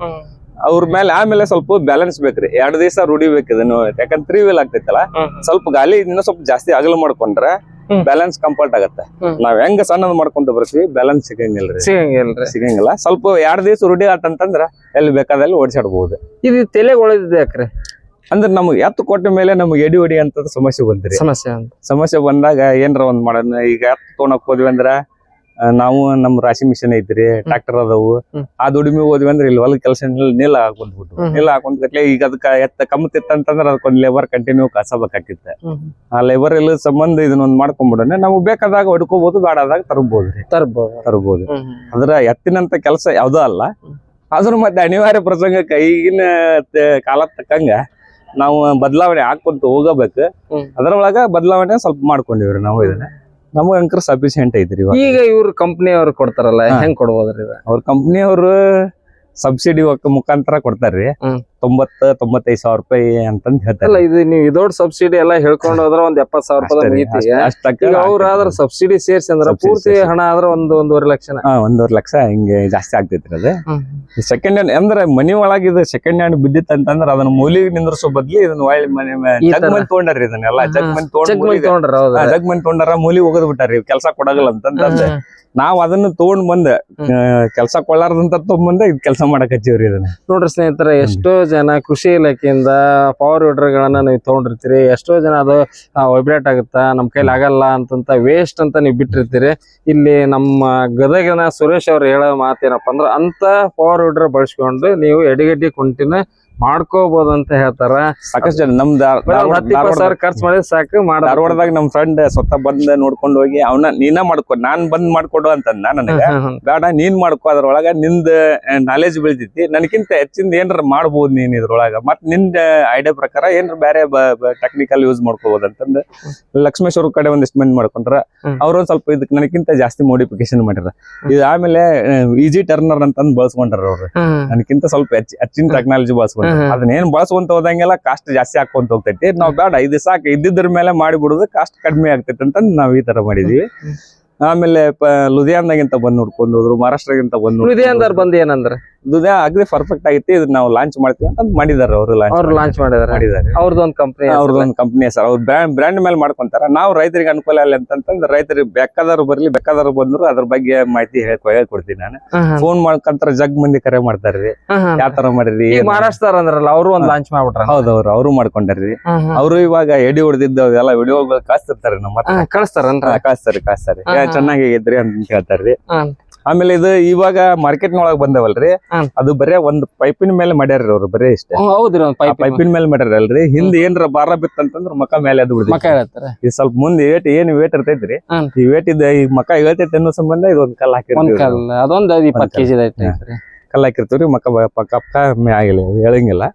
ಅವ್ರ ಮೇಲೆ ಆಮೇಲೆ ಸ್ವಲ್ಪ ಬ್ಯಾಲೆನ್ಸ್ ಬೇಕ್ರಿ. ಎರಡು ದಿವಸ ರೂಢಿಬೇಕು ಇದನ್ನು. ಯಾಕಂದ್ರೆ ತ್ರೀ ವೀಲ್ ಆಗ್ತೈತಲ್ಲ ಸ್ವಲ್ಪ ಗಾಲಿ ಇನ್ನೂ ಸ್ವಲ್ಪ ಜಾಸ್ತಿ ಅಗಲ ಮಾಡ್ಕೊಂಡ್ರೆ ಬ್ಯಾಲೆನ್ಸ್ ಕಂಫರ್ಟ್ ಆಗತ್ತೆ. ನಾವ್ ಹೆಂಗ ಸಣ್ಣದ್ ಮಾಡ್ಕೊಂತ ಬರ್ತೀವಿ ಬ್ಯಾಲೆನ್ಸ್ ಸಿಗಂಗಿಲ್ಲ ಸಿಗಂಗಿಲ್ರಿ. ಸಿಗಂಗಿಲ್ಲ. ಸ್ವಲ್ಪ ಎರಡ್ ದಿವಸ ರೂಢಿ ಆತಂತಂದ್ರ ಎಲ್ಲಿ ಬೇಕಾದಲ್ಲಿ ಓಡಿಸಾಡ್ಬಹುದು ಇದು ತಲೆ ಒಳದಿದೆ ಯಾಕ್ರಿ? ಅಂದ್ರೆ ನಮ್ಗೆ ಎತ್ತು ಕೊಟ್ಟ ಮೇಲೆ ನಮ್ಗೆ ಎಡಿ ಒಡಿ ಅಂತ ಸಮಸ್ಯೆ ಬಂದ್ರಿ ಸಮಸ್ಯೆ ಸಮಸ್ಯೆ ಬಂದಾಗ ಏನ್ರ ಒಂದ್ ಮಾಡೋಣ ಈಗ ಎತ್ತು ತೊಗೊಳಕ್ ಹೋದ್ವಿ ಅಂದ್ರ ನಾವು ನಮ್ ರಾಶಿ ಮಿಷನ್ ಐತ್ರಿ ಟ್ರಾಕ್ಟರ್ ಅದಾವು. ಆ ದುಡಿಮೆ ಹೋದ್ವಿ ಅಂದ್ರೆ ಇಲ್ಲಿ ಹೊಲ ಕೆಲಸ ನೀಲ ಹಾಕೊಂಡ್ಬಿಟ್ಟು ಹ್ಮ್. ಹಾಕೊಂಡ್ಲೆ ಈಗ ಅದಕ್ಕ ಎತ್ತ ಕಮ್ಮತಿತ್ತ ಅಂತಂದ್ರ ಅದಕ್ಕೊಂದ್ ಲೇಬರ್ ಕಂಟಿನ್ಯೂ ಕಸಬೇಕಾಕಿತ್ತ. ಆ ಲೇಬರ್ ಎಲ್ಲ ಸಂಬಂಧ ಇದನ್ನೊಂದ್ ಮಾಡ್ಕೊಂಡ್ಬಿಡೋಣ ನಾವು ಬೇಕಾದಾಗ ಹೊಡ್ಕೋಬಹುದು ಬೇಡಾದಾಗ ತರಬಹುದ್ರಿ ತರ್ಬೋದು. ತರಬಹುದು ಅದ್ರ ಎತ್ತಿನಂತ ಕೆಲಸ ಯಾವ್ದೂ ಅಲ್ಲ. ಅದ್ರ ಮತ್ತೆ ಅನಿವಾರ್ಯ ಪ್ರಸಂಗಕ್ಕೆ ಈಗಿನ ಕಾಲ ತಕ್ಕಂಗ ನಾವು ಬದಲಾವಣೆ ಹಾಕೊಂತ ಹೋಗಬೇಕು. ಅದ್ರೊಳಗ ಬದಲಾವಣೆ ಸ್ವಲ್ಪ ಮಾಡ್ಕೊಂಡಿವ್ರಿ ನಾವು ಇದನ್ನ. ನಮಗ ಅಂಕರ್ ಸಫಿಶಿಯಂಟ್ ಐತ್ರಿ ಇವಾಗ ಈಗ ಇವ್ರ ಕಂಪ್ನಿ ಅವ್ರು ಕೊಡ್ತಾರಲ್ಲ. ಹೆಂಗ್ ಕೊಡ್ಬೋದ್ರಿ ಅವ್ರ ಕಂಪ್ನಿಯವರು ಸಬ್ಸಿಡಿ ಮುಖಾಂತರ ಕೊಡ್ತಾರ್ರಿ. ತೊಂಬತ್ತ ತೊಂಬತ್ತೈದು ಸಾವಿರ ರೂಪಾಯಿ ಅಂತಂದ್ ಹೇಳ್ತಾರೆ. ಅಲ್ಲ ಇದು ನೀವು ಇದೋಡ್ ಸಬ್ಸಿಡಿ ಎಲ್ಲ ಹೇಳ್ಕೊಂಡು ಹೋದ್ರ ಒಂದ್ ಎಪ್ಪತ್ ಸಾವಿರ ರೂಪಾಯಿ ಅಷ್ಟಕ್ಕ ಈಗ ಅವ್ರ ಆದ್ರ ಸಬ್ಸಿಡಿ ಸೇರ್ಸಿ ಅಂದ್ರ ಪೂರ್ತಿ ಹಣ ಆದ್ರ ಒಂದ್ ಒಂದೂವರೆ ಲಕ್ಷ ಹಾ ಒಂದೂವರೆ ಲಕ್ಷ ಹಿಂಗೆ ಜಾಸ್ತಿ ಆಗ್ತೈತ್ರಿ ಅದು. ಸೆಕೆಂಡ್ ಹ್ಯಾಂಡ್ ಅಂದ್ರೆ ಮನಿ ಒಳಗ ಇದು ಸೆಕೆಂಡ್ ಹ್ಯಾಂಡ್ ಬಿದ್ದಿತ್ತು ಅಂತಂದ್ರೆ ಅದನ್ನ ಮೂಲಿಗೆ ನಿಂದ್ರಸೋ ಬದ್ಲಿ ಇದನ್ನ ಒಳ್ಳೆ ಮನೆ ಮನ್ ಜಗ್ ತರ. ಮಂದಿ ತೊಗೊಂಡಾರಿ ಇದನ್ನೆಲ್ಲ ಜಗ್ಮನ್ ತಗೊಂಡ್ರ ಹೌದಾ. ಜಗ್ ಮಂದಿ ತೊಗೊಂಡಾರ ಮೂಲಿ ಹೋಗದ್ ಬಿಟ್ಟಾರಿ ಕೆಲಸ ಕೊಡಗಲ್ಲ ಅಂತಂದ್ರೆ ನಾವ್ ಅದನ್ನ ತಗೊಂಡ್ ಬಂದ ಕೆಲಸ ಕೊಳ್ಳಾರ್ದಂತ ತಗೊಂಡ್ ಇದ್ ಕೆಲಸ ಮಾಡಕ್ ಹಚ್ಚಿವ್ರಿ ಇದನ್ನ. ನೋಡ್ರಿ ಸ್ನೇಹಿತರ ಎಷ್ಟೋ ಜನ ಕೃಷಿ ಇಲಾಖೆಯಿಂದ ಪವರ್ ಗಳನ್ನ ನೀವು ತೊಗೊಂಡಿರ್ತೀರಿ. ಎಷ್ಟೋ ಜನ ಅದು ವೈಬ್ರೇಟ್ ಆಗುತ್ತಾ ನಮ್ಮ ಕೈಲಿ ಆಗಲ್ಲ ಅಂತಂತ ವೇಸ್ಟ್ ಅಂತ ನೀವು ಬಿಟ್ಟಿರ್ತೀರಿ. ಇಲ್ಲಿ ನಮ್ಮ ಗದಗಿನ ಸುರೇಶ್ ಅವ್ರು ಹೇಳೋ ಮಾತೇನಪ್ಪ ಅಂದ್ರ ಅಂತ ಪವರ್ ವಿಡ್ರ್ ಬಳಸ್ಕೊಂಡು ನೀವು ಎಡಗಡ್ಡಿ ಕುಂಟಿನ ಮಾಡ್ಕೋಬಹುದು ಅಂತ ಹೇಳ್ತಾರ. ಸಾಕಷ್ಟು ಜನ ನಮ್ ಸಾವಿರ ಖರ್ಚು ಮಾಡಿದ್ರೆ ಸಾಕು ಮಾಡ ಧಾರವಾಡದಾಗ ನಮ್ ಫ್ರೆಂಡ್ ಸ್ವತಃ ಬಂದ್ ನೋಡ್ಕೊಂಡು ಹೋಗಿ ಅವನ ನೀನ ಮಾಡ್ಕೊ ನಾನ್ ಬಂದ್ ಮಾಡ್ಕೊಡು ಅಂತಂದ ನನಗ. ಬೇಡ ನೀನ್ ಮಾಡ್ಕೋ ಅದ್ರೊಳಗ ನಿಂದ ನಾಲೆಜ್ ಬೆಳಿತೈತಿ ನನಗಿಂತ ಹೆಚ್ಚಿಂದ ಏನಾರ ಮಾಡ್ಬೋದು ನೀನ್ ಇದ್ರೊಳಗ. ಮತ್ನಿಂದ ಐಡಿಯಾ ಪ್ರಕಾರ ಏನಾರ ಬೇರೆ ಟೆಕ್ನಿಕಲ್ ಯೂಸ್ ಮಾಡ್ಕೋಬಹುದು ಅಂತಂದ ಲಕ್ಷ್ಮೇಶ್ವರ ಕಡೆ ಒಂದಿಷ್ಟು ಮಂದಿ ಮಾಡ್ಕೊಂಡ್ರ ಅವ್ರೊಂದ್ ಅವ್ರ ಸ್ವಲ್ಪ ಇದಕ್ ನನಗಿಂತ ಜಾಸ್ತಿ ಮೋಡಿಫಿಕೇಶನ್ ಮಾಡಿರ ಇದು ಆಮೇಲೆ ಈಜಿ ಟರ್ನರ್ ಅಂತಂದ್ ಬಳಸ್ಕೊಂಡ್ರ ಅವ್ರು. ನನಗಿಂತ ಸ್ವಲ್ಪ ಹೆಚ್ಚ್ ಹೆಚ್ಚಿನ ಟೆಕ್ನಾಲಜಿ ಬಳಸ್ಕೊಂಡ್ರ. ಅದನ್ನ ಏನ್ ಬಳಸ್ಕೊಂತ ಹೋದಂಗೆಲ್ಲ ಕಾಸ್ಟ್ ಜಾಸ್ತಿ ಹಾಕೊಂತ ಹೋಗ್ತೈತಿ. ನಾವ್ ಬೇಡ ಇದು ಸಾಕು ಇದ್ದಿದ್ರ ಮೇಲೆ ಮಾಡಿಬಿಡುದು ಕಾಸ್ಟ್ ಕಡಿಮೆ ಆಗ್ತೈತಿ ಅಂತ ನಾವ್ ಈ ತರ ಮಾಡಿದೀವಿ. ಆಮೇಲೆ ಲುಧಿಯಾನದಾಗಿಂತ ಬಂದ್ ನೋಡ್ಕೊಂಡು ಹೋದ್ರು ಮಹಾರಾಷ್ಟ್ರಗಿಂತ ಬಂದ್ ಹೃದಯಂದರ್ ಬಂದ್ ಏನಂದ್ರ? ಲುಧಿಯಾ ಅಗ್ರಿ ಪರ್ಫೆಕ್ಟ್ ಆಗಿತ್ತು ಇದನ್ನ ನಾವು ಲಾಂಚ್ ಮಾಡ್ತೀವಿ ಅಂತ ಮಾಡಿದಾರೆ ಅವರು ಲಾಂಚ್ ಅವ್ರು ಲಾಂಚ್ ಮಾಡಿದಾರೆ. ಒಂದು ಕಂಪ್ನಿ ಅವ್ರದ್ದು ಒಂದು ಕಂಪ್ನಿ ಸರ್ ಅವ್ರ ಬ್ರ್ಯಾಂಡ್ ಬ್ರ್ಯಾಂಡ್ ಮೇಲೆ ಮಾಡ್ಕೊಂತಾರ. ನಾವು ರೈತರಿಗೆ ಅನುಕೂಲ ಆಗಲಿ ಅಂತಂದ್ರೆ ರೈತರಿಗೆ ಬೇಕಾದವ್ರು ಬರ್ಲಿ ಬೇಕಾದವ್ರು ಬಂದ್ರು ಅದ್ರ ಬಗ್ಗೆ ಮಾಹಿತಿ ಹೇಳ್ಕೊ ಹೇಳ್ಕೊಡ್ತೀನಿ ನಾನು. ಫೋನ್ ಮಾಡ್ಕೊಂತರ ಜಗ್ ಮಂದಿ ಕರೆ ಮಾಡ್ತಾರ್ರಿ. ಯಾವ ತರ ಮಾಡಿರಿ ಮಹಾರಾಷ್ಟ್ರ ಅಂದ್ರಲ್ಲ ಅವರು ಒಂದ್ ಲಾಂಚ್ ಮಾಡ್ಬಿಟ್ರ ಹೌದವ್ರು ಅವರು ಮಾಡ್ಕೊಂಡಾರ್ರಿ. ಅವರು ಇವಾಗ ಎಡಿ ಹೊಡೆದಿದ್ದ ಎಲ್ಲ ವಿಡಿಯೋಗಳು ಕಳಿಸ್ತಿರ್ತಾರೆ ನಮ್ಮ ಕಳಿಸ್ತಾರ ಕಳಿಸ್ತಾರೆ ಕಳಿಸ್ತಾರೆ ಹಾ, ಆಗೇತ್ರಿ ಅಂತ ಹೇಳ್ತಾರ್ರಿ ಆಮೇಲೆ ಇದು ಇವಾಗ ಮಾರ್ಕೆಟ್ ನೊಳಗ ಬಂದವಲ್ರಿ ಅದು ಬರೇ ಒಂದ್ ಪೈಪಿನ ಮೇಲೆ ಮಾಡ್ಯಾರ್ರಿ ಅವ್ರು ಬರೇ ಇಷ್ಟ. ಹೌದ್ರಿ ಪೈಪಿನ ಮೇಲೆ. ಮಾಡ್ಯಾರಲ್ರಿ ಹಿಂದ್ ಏನ್ರ ಬಾರ ಬಿತ್ತಂತಂದ್ರ ಮಕ ಮೇಲೆ ಅದು ಮಕ್ಕ ಹೇಳ್ತಾರೆ ಇದು ಸ್ವಲ್ಪ ಮುಂದೆ ವೇಟ್ ಏನ್ ವೇಟ್ ಇರ್ತೈತ್ರಿ. ಈ ವೇಟ್ ಇದ್ ಈ ಮಕ ಹೇಳ್ತೈತಿ ಅನ್ನೋ ಸಂಬಂಧ ಇದೊಂದ್ ಕಲ್ ಹಾಕಿರ್ತೀವಿ ಕಲ್ ಅದೊಂದ್ ಕೆಜಿ ಕಲ್ ಹಾಕಿರ್ತೀವ್ರಿ ಮಕ್ಕ ಪಕ್ಕ ಆಗಿಲ್ಲ ಹೇಳಂಗಿಲ್ಲ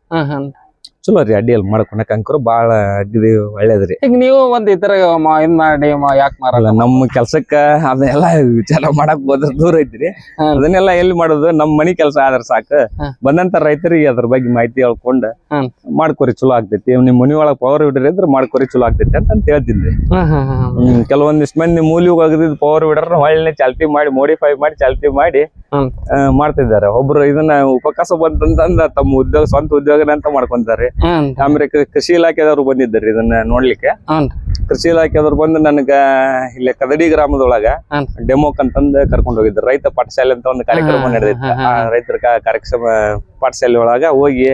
ಚಲೋ ರೀ ಅಡ್ಡಿಯಲ್ಲಿ ಮಾಡ್ಕೊಳಕ್ ಅಂಕರು ಬಾಳ ಅಡ್ಡಿ ಒಳ್ಳೇದ್ರಿ ಈಗ ನೀವು ಒಂದ್ ಈ ತರ ಮ- ಇದ್ ಮಾಡಿ ಯಾಕ್ ಮಾರಲ್ಲ? ನಮ್ಮ ಕೆಲ್ಸಕ್ಕ ಅದನ್ನೆಲ್ಲ ವಿಚಾರ ಮಾಡಕ್ ಹೋದ್ರ ದೂರ ಐತ್ರಿ. ಅದನ್ನೆಲ್ಲ ಎಲ್ಲಿ ಮಾಡೋದು? ನಮ್ ಮನಿ ಕೆಲಸ ಆದ್ರ ಸಾಕು. ಬಂದಂತ ರೈತರಿಗೆ ಅದ್ರ ಬಗ್ಗೆ ಮಾಹಿತಿ ಹೇಳ್ಕೊಂಡ್. ಮಾಡ್ಕೊರಿ ಚಲೋ ಆಗ್ತೈತಿ. ನಿಮ್ ಮನಿ ಒಳಗ್ ಪವರ್ ವಿಡರ್ ಇದ್ರೆ ಮಾಡ್ಕೊರಿ ಚಲೋ ಆಗ್ತೈತಿ ಅಂತ ಅಂತ ಹೇಳ್ತಿದ್ರಿ ಹ್ಮ್ ಕೆಲವೊಂದಿಷ್ಟು ಮಂದಿ ಮೂಲಿ ಒಗದಿದ್ ಪವರ್ ವಿಡರ್ ಹೊಳ್ಳಿ ಚಾಲ್ತಿ ಮಾಡಿ ಮೋಡಿಫೈ ಮಾಡಿ ಚಾಲ್ತಿ ಮಾಡಿ ಹ್ಮ್. ಆ, ಮಾಡ್ತಿದ್ದಾರೆ. ಒಬ್ರು ಇದನ್ನ ಉಪಕಾಸ ಬಂತಂತಂದ ತಮ್ಮ ಉದ್ಯೋಗ ಸ್ವಂತ ಉದ್ಯೋಗನ ಅಂತ ಮಾಡ್ಕೊಂತಾರೆ. ಆಮೇಲೆ ಕೃಷಿ ಇಲಾಖೆದವ್ರು ಬಂದಿದ್ದಾರೆ ಇದನ್ನ ನೋಡ್ಲಿಕ್ಕೆ. ಕೃಷಿ ಇಲಾಖೆದವ್ರು ಬಂದು ನನಗ ಇಲ್ಲಿ ಕದಡಿ ಗ್ರಾಮದೊಳಗ. ಡೆಮೋಕ್ ಅಂತಂದು ಕರ್ಕೊಂಡು ಹೋಗಿದ್ರು. ರೈತ ಪಾಠಶಾಲೆ ಅಂತ ಒಂದು ಕಾರ್ಯಕ್ರಮ ನಡೆದಿತ್ತು. ಆ ರೈತರ ಕಾರ್ಯಕ್ರಮ ಪಾಠಶಾಲೆ ಒಳಗ ಹೋಗಿ.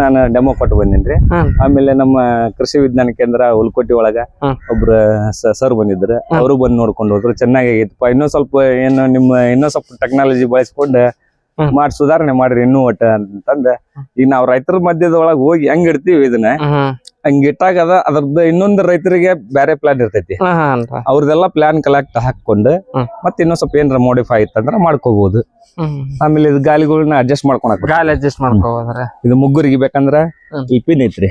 ನಾನು ಡೆಮೋ ಕೊಟ್ಟು ಬಂದಿನ್ರಿ. ಆಮೇಲೆ ನಮ್ಮ ಕೃಷಿ ವಿಜ್ಞಾನ ಕೇಂದ್ರ ಹುಲ್ಕೋಟಿ ಒಳಗ ಒಬ್ರು ಸರ್ ಬಂದಿದ್ರು. ಅವರು ಬಂದು ನೋಡ್ಕೊಂಡು ಹೋದ್ರು. ಚೆನ್ನಾಗಿ ಚೆನ್ನಾಗಿತ್ತಪ್ಪ ಇನ್ನೂ ಸ್ವಲ್ಪ ಏನು ನಿಮ್ಮ ಇನ್ನೂ ಸ್ವಲ್ಪ ಟೆಕ್ನಾಲಜಿ ಬಳಸ್ಕೊಂಡು. ಮಾಡಿ ಸುಧಾರಣೆ ಮಾಡ್ರಿ ಇನ್ನೂ ಒಟ್ಟ ಅಂತಂದ. ಈಗ ನಾವ್ ರೈತರ ಮಧ್ಯದೊಳಗ ಹೋಗಿ ಹೆಂಗ್ ಇಡ್ತೀವಿ ಇದನ್ನ? ಹಂಗ ಇಟ್ಟಾಗ ಅದ ಅದ್ರದ್ದು ಇನ್ನೊಂದು ರೈತರಿಗೆ ಬೇರೆ ಪ್ಲಾನ್ ಇರ್ತೈತಿ. ಅವ್ರದೆಲ್ಲ ಪ್ಲಾನ್ ಕಲೆಕ್ಟ್ ಹಾಕೊಂಡು ಮತ್ತ ಇನ್ನೊಂದ್ ಸ್ವಲ್ಪ ಏನಾರ ಮೋಡಿಫೈ ಇತ್ತಂದ್ರ ಮಾಡ್ಕೋಬಹುದು ಆಮೇಲೆ ಇದು ಗಾಲಿಗಳನ್ನ ಅಡ್ಜಸ್ಟ್ ಮಾಡ್ಕೊಳಕ್. ಗಾಲಿ ಅಡ್ಜಸ್ಟ್ ಮಾಡ್ಕೋಬೋದ್ರ. ಇದು ಮುಗ್ಗುರಿಗೆ ಬೇಕಂದ್ರ. ಈ ಪಿನ್ ಐತ್ರಿ.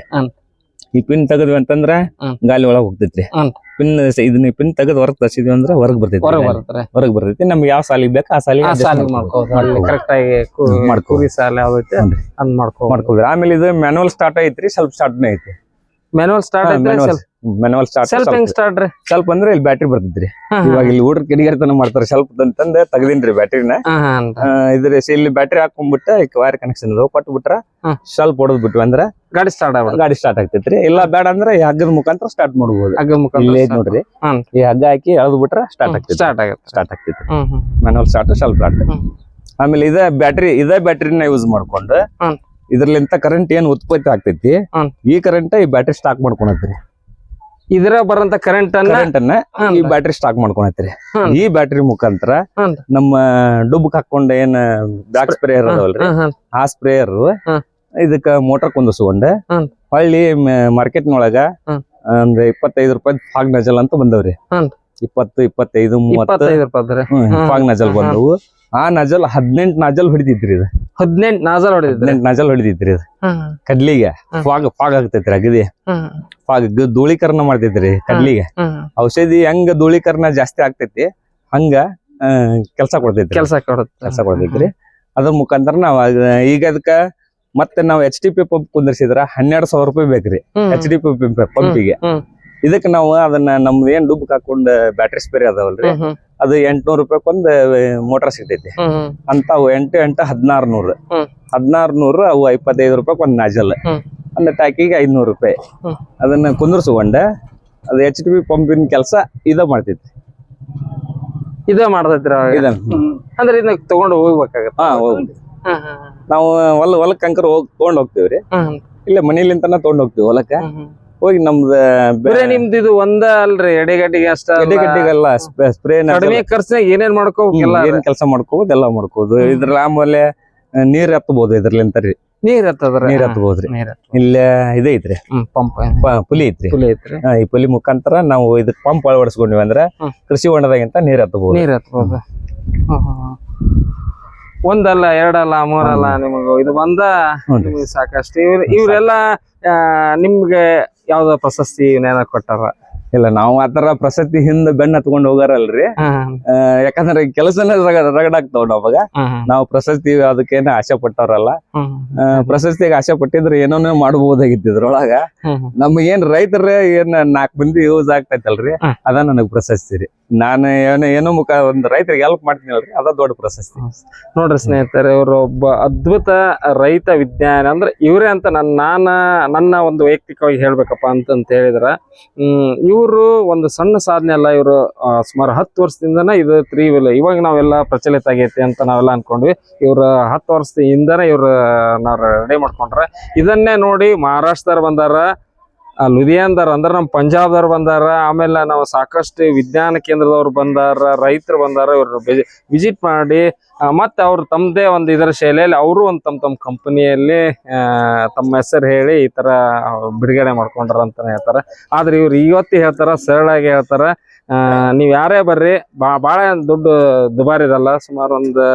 ಈ ಪಿನ್ ತೆಗದ್ವಿ ಅಂತಂದ್ರ. ಗಾಲಿ ಒಳಗ್ ಹೋಗ್ತೈತ್ರಿ. ಪಿನ್ ಇದನ್ನ ಪಿನ್ ತೆಗೆದು ಹೊರಗೆ ತರ್ಸಿದ್ವಿ ಅಂದ್ರೆ ಹೊರಗ್ ಬರ್ತೈತಿ ಹೊರಗ್ ಗಾಲಿ. ಬರ್ತಾರೆ ಹೊರಗ್ ಬರ್ತೈತಿ ನಮ್ಗೆ ಯಾವ ಸಾಲಿಗೆ ಬೇಕು ಆ ಸಾಲಿಗೆ ಆ ಮಾಡ್ಕೊಬೋದು. ಕರೆಕ್ಟ್ ಆಗಿ ಮಾಡ್ಕೊ. ಸಾಲ ಯಾವ್ದೈತೆ. ಮಾಡ್ಕೋ ಮಾಡ್ಕೋಬೋದು ಆಮೇಲೆ ಇದು ಮ್ಯಾನುವಲ್ ಸ್ಟಾರ್ಟ್ ಐತ್ರಿ ಸ್ವಲ್ಪ ಸ್ಟಾರ್ಟ್ನೇ ಐತಿ ಮ್ಯಾನುವಲ್ ಸ್ಟಾರ್ಟ್ ಮ್ಯಾನುವಲ್ ಸ್ಟಾರ್ಟ್ ಸ್ವಲ್ಪ ಹೆಂಗ್ ಸ್ಟಾರ್ಟ್ ರೀ? ಸ್ವಲ್ಪ ಅಂದ್ರೆ ಇಲ್ಲಿ ಬ್ಯಾಟ್ರಿ ಬರ್ತೈತ್ರಿ. ಇವಾಗ ಇಲ್ಲಿ ಹುಡ್ರ ಕಿಡಿಗೇರ್ತನ ಮಾಡ್ತಾರೆ ಸ್ವಲ್ಪ ಅಂತಂದ ತೆಗ್ದಿನ್ರಿ ಬ್ಯಾಟ್ರಿನ ಇದ್ರ ಇಲ್ಲಿ ಬ್ಯಾಟ್ರಿ ಹಾಕೊಂಡ್ಬಿಟ್ಟ ವೈರ್ ಕನೆಕ್ಷನ್ ಕೊಟ್ಟು ಬಿಟ್ರ. ಸ್ವಲ್ಪ ಹೊಡೆದ್ ಬಿಟ್ವಿ ಅಂದ್ರ ಗಾಡಿ ಸ್ಟಾರ್ಟ್ ಆಗ ಗಾಡಿ ಸ್ಟಾರ್ಟ್ ಆಗ್ತೈತ್ರಿ. ಇಲ್ಲ ಬೇಡ ಅಂದ್ರೆ ಈ ಹಗ್ಗದ ಮುಖಾಂತರ ಸ್ಟಾರ್ಟ್ ಮಾಡ್ಬೋದು. ಹಗ್ಗ ಇಲ್ಲೇ ಐತ್ ಮುಖಾಂತರ ನೋಡ್ರಿ ಈ ಹಗ್ಗ ಹಾಕಿ ಎಳ್ದು ಬಿಟ್ರ ಸ್ಟಾರ್ಟ್ ಆಗ್ತೈತಿ. ಸ್ಟಾರ್ಟ್ ಆಗುತ್ತೆ ಸ್ಟಾರ್ಟ್ ಆಗ್ತೈತಿ ಮ್ಯಾನುವಲ್ ಸ್ಟಾರ್ಟ್ ಸ್ವಲ್ಪ ಸ್ಟಾರ್ಟ್. ಆಮೇಲೆ ಇದೇ ಬ್ಯಾಟ್ರಿ ಇದೇ ಬ್ಯಾಟ್ರಿನ ಯೂಸ್ ಮಾಡ್ಕೊಂಡು. ಇದ್ರಲಿಂತ ಕರೆಂಟ್ ಏನ್ ಉತ್ಪತ್ತಿ ಆಗ್ತೈತಿ ಹ್ಮ್. ಈ ಕರೆಂಟ್ ಈ ಬ್ಯಾಟ್ರಿ ಸ್ಟಾಕ್ ಮಾಡ್ಕೊಳತ್ರಿ ಇದರ ಬರಂತ ಕರೆಂಟ್ ಅನ್ನ ಕರೆಂಟ್ ಅನ್ನ ಹ್ಮ್. ಈ ಬ್ಯಾಟ್ರಿ ಸ್ಟಾಕ್ ಮಾಡ್ಕೊಳತ್ರಿ ಹ್ಮ್. ಈ ಬ್ಯಾಟ್ರಿ ಮುಖಾಂತರ ಹ್ಮ್. ನಮ್ಮ ಡುಬ್ಕ್ ಹಾಕೊಂಡ ಏನ್ ಬ್ಯಾಕ್ ಸ್ಪ್ರೇಯರ್ ಅದಾವಲ್ರಿ. ಆ ಸ್ಪ್ರೇಯರ್ ಹ್ಮ್. ಇದಕ್ಕ ಮೋಟರ್ ಕುಂದಿಸ್ಕೊಂಡ ಹಳ್ಳಿ ಹೊಳ್ಳಿ ಮಾರ್ಕೆಟ್ನೊಳಗ ಅಂದ್ರೆ ಒಂದ್ ಇಪ್ಪತ್ತೈದು ರೂಪಾಯಿ ಫಾಗ್ ನಜಲ್ ಅಂತ ಬಂದವ್ರಿ ಹ್ಮ್. ಇಪ್ಪತ್ತು ಇಪ್ಪತ್ತೈದು ಮೂವತ್ತೈದು ಇಪ್ಪತ್ತೈದು ರೂಪಾಯಿ ಹ್ಮ್, ಹ್ಮ್. Fog nozzle. ಬಂದವು ಆ ನಜಲ್ ಹದಿನೆಂಟ್ ನಾಜಲ್ ಹೊಡಿತಿತ್ರಿ ಇದು. ಹದಿನೆಂಟ್ ನಾಜಲ್ ಹೊಡಿದ್ರೆ ಹದಿನೆಂಟ್ ನಜಲ್ ಹೊಡಿತಿತ್ರಿ ಇದು. ಕಡ್ಲಿಗೆ. ಫಾಗ್ ಫಾಗ್ ಆಗ್ತೈತ್ರಿ ಅಗದಿ. ಫಾಗ್ ಧೂಳೀಕರಣ ಮಾಡ್ತೈತ್ರಿ ಕಡ್ಲಿಗೆ. ಔಷಧಿ ಹೆಂಗ ಧೂಳೀಕರಣ ಜಾಸ್ತಿ ಆಗ್ತೈತಿ ಹಂಗ ಕೆಲಸ ಕೊಡ್ತೈತ್ರಿ. ಕೆಲಸ ಕೊಡುತ್ತೆ. ಕೆಲಸ ಕೊಡ್ತೈತ್ರಿ. ಅದ್ರ ಮುಖಾಂತರ ನಾವ್ ಈಗ ಅದಕ್ಕ ಮತ್ತೆ ನಾವ್ ಎಚ್ ಡಿ ಪಿ ಪಂಪ್ ಕುಂದಿರ್ಸಿದ್ರ ಹನ್ನೆರಡ್ ಸಾವಿರ ರೂಪಾಯಿ ಬೇಕ್ರಿ. ಎಚ್ ಡಿ ಪಿ ಪಂಪಿಗೆ. ಇದಕ್ ನಾವು ಅದನ್ನ ನಮ್ದು ಏನ್ ಡುಬ್ ಹಾಕೊಂಡ್ ಬ್ಯಾಟ್ರಿ ಸ್ಪೇರ್ ಅದಾವಲ್ರಿ. ಅದು ಎಂಟ್ನೂರ್ ರೂಪಾಯಿ ಒಂದ್ ಮೋಟರ್ ಸಿಗ್ತೈತಿ. ಹ್ಮ್, ಅವು ಅಂತಾವು ಎಂಟು ಎಂಟು ಹದಿನಾರು ನೂರು. ಹದಿನಾರು ನೂರು ಅವು ಇಪ್ಪತ್ತೈದು ರೂಪಾಯಿ ಒಂದ್ ನಾಜಲ್. ಒಂದ್ ಟ್ಯಾಕಿಗೆ ಐದ್ನೂರು ರೂಪಾಯಿ. ಅದನ್ನ ಕುಂದ್ರಸ್ಕೊಂಡ ಅದು ಎಚ್ ಟಿ ಪಿ ಪಂಪಿನ ಕೆಲಸ ಇದ ಮಾಡ್ತೈತಿ. ಇದ ಮಾಡ್ತೈತಿ ಅಂದ್ರೆ ಇದನ್ನ ತಗೊಂಡು ಹೋಗ್ಬೇಕಾಗತ್ತ. ಹಾ ನಾವು ಹೊಲ ಹೊಲಕ್ ಕಂಕರ್ ಹೋಗ್ ತಗೊಂಡ್ ಹೋಗ್ತೇವ್ರಿ. ಇಲ್ಲ ಮನೇಲಿಂತನ ತಗೊಂಡ್ ಹೋಗ್ತಿವಿ ಹೊಲಕ್ಕ. ಹೋಗಿ ನಮ್ದ ಬೇರೆ ನಿಮ್ದು ಇದು ಒಂದ ಅಲ್ರಿ ಎಡೆಗಟ್ಟಿಗೆ ಅಷ್ಟ. ಗಡ್ಡೆಗಡ್ಡಿಗೆಲ್ಲ ಸ್ಪ್ರೇ ಕಡಿಮೆ ಖರ್ಚಿನಾಗ ಏನೇನ್ ಮಾಡ್ಕೋಬೇಕೆಲ್ಲ ಏನ್ ಕೆಲಸ ಮಾಡ್ಕೋಬಹುದು ಎಲ್ಲ ಮಾಡ್ಕೋದು ಇದ್ರ ಆಮೇಲೆ ನೀರ್ ಹತ್ತಬಹುದು ಇದ್ರಲಿಂತ ರೀ. ನೀರ್ ಹತ್ತದ್ರ? ನೀರ್ ಹತ್ತಬಹುದ್ರಿ ಇಲ್ಲ ಇದೇ ಐತ್ರಿ. ಪಂಪ್ ಪುಲಿ ಐತ್ರಿ. ಪುಲಿ ಐತ್ರಿ. ಈ ಪುಲಿ ಮುಖಾಂತರ ನಾವು ಇದ್ ಪಂಪ್ ಅಳವಡಿಸ್ಕೊಂಡಿವಿ ಅಂದ್ರ ಕೃಷಿ ಹೊಂಡದಾಗಿಂತ ನೀರ್ ಹತ್ತಬಹುದು ನೀರ್ ಹ್ಮ್. ಒಂದಲ್ಲ ಎರಡಲ್ಲ ಮೂರಲ್ಲ ನಿಮಗ ಇದು ಹ್ಞೂನ್ರಿ. ಸಾಕಷ್ಟು. ಇವ್ರ ಇವ್ರೆಲ್ಲ ನಿಮ್ಗೆ ಯಾವ್ದೋ ಪ್ರಶಸ್ತಿ ಏನಾರ ಕೊಟ್ಟಾರ. ಇಲ್ಲ ನಾವು ಆತರ ಪ್ರಸಕ್ತಿ ಹಿಂದ ಬೆನ್ನ ಹತ್ಕೊಂಡ್ ಹೋಗಾರಲ್ರಿ. ಯಾಕಂದ್ರೆ ಕೆಲಸನೇ ರಗಡ ರಗಡಾಗ್ತಾವ ನಮಗ ನಾವು ಪ್ರಶಸ್ತಿ ಅದಕ್ಕೇನ ಆಸೆ ಪಟ್ಟವ್ರಲ್ಲ. ಪ್ರಶಸ್ತಿಗೆ ಆಸೆ ಪಟ್ಟಿದ್ರೆ ಏನೋನೋ ಮಾಡಬಹುದಾಗಿತ್ತು ಇದ್ರೊಳಗ. ನಮ್ಗೇನ್ ರೈತರ ಏನ್ ನಾಲ್ಕ್ ಮಂದಿ ಯೂಸ್ ಆಗ್ತೈತಲ್ರಿ. ಅದ ನನಗ್ ಪ್ರಶಸ್ತಿ ರೀ. ನಾನು ಏನೋ ಏನೋ ಮುಖ ಒಂದ್ ರೈತರಿಗೆ ಹೆಲ್ಪ್ ಮಾಡ್ತೀನಿ ಅದ ದೊಡ್ಡ ಪ್ರಶಸ್ತಿ ನೋಡ್ರಿ ಸ್ನೇಹಿತರೆ ಇವರು ಒಬ್ಬ ಅದ್ಭುತ ರೈತ ವಿಜ್ಞಾನ ಅಂದ್ರೆ ಇವರೇ ಅಂತ ನನ್ನ ನಾನ ನನ್ನ ಒಂದು ವೈಯಕ್ತಿಕವಾಗಿ ಹೇಳ್ಬೇಕಪ್ಪ ಅಂತಂತ ಹೇಳಿದ್ರ ಹ್ಮ್ ಇವರು ಒಂದು ಸಣ್ಣ ಸಾಧನೆ ಅಲ್ಲ, ಇವರು ಸುಮಾರು ಹತ್ತು ವರ್ಷದಿಂದನೇ ಇದು ತ್ರೀ ವೀಲರ್ ಇವಾಗ ನಾವೆಲ್ಲ ಪ್ರಚಲಿತ ಆಗೈತಿ ಅಂತ ನಾವೆಲ್ಲ ಅನ್ಕೊಂಡ್ವಿ. ಇವ್ರ ಹತ್ತು ವರ್ಷದಿಂದನೇ ಇವರು ನಾವು ರೆಡಿ ಮಾಡ್ಕೊಂಡ್ರ. ಇದನ್ನೇ ನೋಡಿ ಮಹಾರಾಷ್ಟ್ರದವ್ರು ಬಂದಾರ. ಲುಧಿಯಾನ್ದವ್ರು ಅಂದ್ರೆ ನಮ್ಮ ಪಂಜಾಬ್ದವ್ರು ಬಂದಾರ, ಆಮೇಲೆ ನಾವು ಸಾಕಷ್ಟು ವಿಜ್ಞಾನ ಕೇಂದ್ರದವ್ರು ಬಂದಾರ, ರೈತರು ಬಂದಾರ, ಇವರು ವಿಸಿಟ್ ಮಾಡಿ ಮತ್ತೆ ಅವ್ರು ತಮ್ಮದೇ ಒಂದು ಇದರ ಶೈಲಿಯಲ್ಲಿ ಅವರು ಒಂದು ತಮ್ಮ ತಮ್ಮ ಕಂಪನಿಯಲ್ಲಿ ತಮ್ಮ ಹೆಸರು ಹೇಳಿ ಈ ಥರ ಬಿಡುಗಡೆ ಮಾಡ್ಕೊಂಡ್ರ ಅಂತ ಹೇಳ್ತಾರೆ. ಆದ್ರೆ ಇವ್ರು ಇವತ್ತು ಹೇಳ್ತಾರ ಸರಳಾಗಿ ಹೇಳ್ತಾರ. ನೀವು ಯಾರೇ ಬರ್ರಿ, ಬಾ ಭಾಳ ದುಡ್ಡು ದುಬಾರಿ ಇರಲ್ಲ ಸುಮಾರು ಒಂದು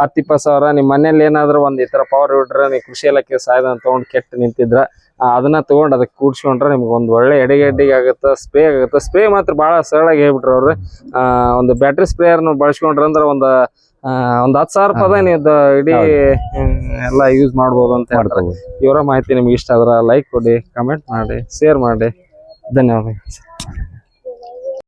ಹತ್ತು ಇಪ್ಪತ್ತು ಸಾವಿರ ನಿಮ್ಮ ಮನೇಲಿ ಏನಾದ್ರು ಒಂದು ಈ ಥರ ಪವರ್ ಬಿಟ್ರೆ ನೀವು ಕೃಷಿ ಇಲಾಖೆ ಸಾಯದ ತೊಗೊಂಡು ಕೆಟ್ಟು ನಿಂತಿದ್ರ ಅದನ್ನ ತೊಗೊಂಡು ಅದಕ್ಕೆ ಕೂಡ್ಸ್ಕೊಂಡ್ರೆ ನಿಮ್ಗೆ ಒಂದು ಒಳ್ಳೆ ಎಡೆಗೆಡ್ಡಿಗೆ ಆಗುತ್ತೆ ಸ್ಪ್ರೇ ಆಗುತ್ತೆ. ಸ್ಪ್ರೇ ಮಾತ್ರ ಭಾಳ ಸರಳಾಗಿ ಹೇಳ್ಬಿಟ್ರು ಅವ್ರು. ಒಂದು ಬ್ಯಾಟ್ರಿ ಸ್ಪ್ರೇಯರ್ನ ಬಳಸ್ಕೊಂಡ್ರೆ ಅಂದ್ರೆ ಒಂದು ಒಂದು ಒಂದ್ ಹತ್ತು ಸಾವಿರ ರೂಪಾಯಿ ನೀವು ಇದು ಇಡೀ ಎಲ್ಲ ಯೂಸ್ ಮಾಡ್ಬೋದು ಅಂತ ಹೇಳ್ತಾರೆ. ಇವರ ಮಾಹಿತಿ ನಿಮ್ಗೆ ಇಷ್ಟ ಆದ್ರೆ ಲೈಕ್ ಕೊಡಿ ಕಮೆಂಟ್ ಮಾಡಿ ಶೇರ್ ಮಾಡಿ. ಧನ್ಯವಾದಗಳು.